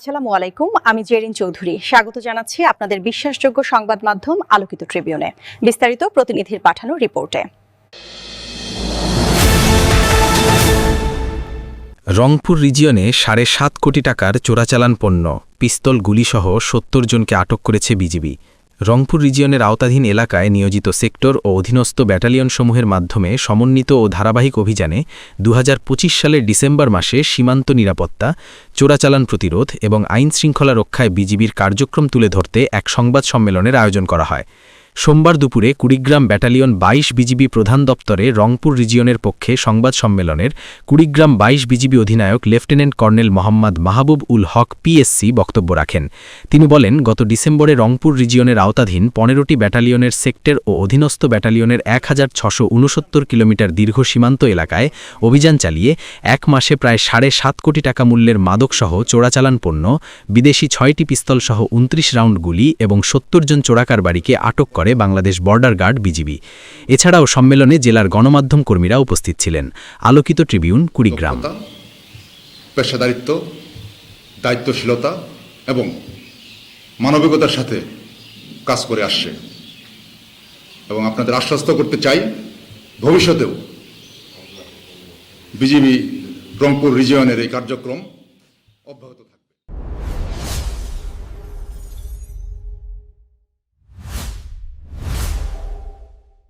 আসসালামু আলাইকুম, আমি জেরিন চৌধুরী। স্বাগত জানাচ্ছি আপনাদের বিশ্বাসযোগ্য সংবাদ মাধ্যম আলোকিত ট্রিবিউনে। বিস্তারিত প্রতিনিধির পাঠানো রিপোর্টে। রংপুর রিজিয়নে সাড়ে সাত কোটি টাকার চোরাচালান পণ্য, পিস্তল গুলিসহ সত্তর জনকে আটক করেছে বিজিবি। রংপুর রিজিয়নের আওতাধীন এলাকায় নিয়োজিত সেক্টর ও অধীনস্থ ব্যাটালিয়নসমূহের মাধ্যমে সমন্বিত ও ধারাবাহিক অভিযানে দু হাজার পঁচিশ সালের ডিসেম্বর মাসে সীমান্ত নিরাপত্তা, চোরাচালান প্রতিরোধ এবং আইন শৃঙ্খলা রক্ষায় বিজিবির কার্যক্রম তুলে ধরতে এক সংবাদ সম্মেলনের আয়োজন করা হয়। সোমবার দুপুরে কুড়িগ্রাম ব্যাটালিয়ন ২২ বিজিবি প্রধান দপ্তরে রংপুর রিজিয়নের পক্ষে সংবাদ সম্মেলনের কুড়িগ্রাম ২২ বিজিবি অধিনায়ক lieutenant colonel Mohammad Mahbub ul Haq PSC বক্তব্য রাখেন। তিনি বলেন, গত ডিসেম্বরে রংপুর রিজিয়নের আওতাধীন পনেরোটি ব্যাটালিয়নের সেক্টর ও অধীনস্থ ব্যাটালিয়নের এক কিলোমিটার দীর্ঘ সীমান্ত এলাকায় অভিযান চালিয়ে এক মাসে প্রায় সাড়ে সাত কোটি টাকা মূল্যের মাদকসহ চোরাচালান পণ্য, বিদেশি ছয়টি পিস্তলসহ উনত্রিশ রাউন্ড গুলি এবং সত্তর জন চোরাকারবারিকে আটক করে বাংলাদেশ বর্ডার গার্ড বিজিবি। এছাড়াও সম্মেলনে জেলার গণমাধ্যম কর্মীরা উপস্থিত ছিলেন। আলোকিত ট্রিবিউন কুড়িগ্রাম। পেশাদারিত্ব, দায়িত্বশীলতা এবং মানবিকতার সাথে কাজ করে আসছে। এবং আপনাদের আশ্বস্ত করতে চাই, ভবিষ্যতেও বিজিবি রংপুর রিজিয়নের এই কার্যক্রম অব্যাহত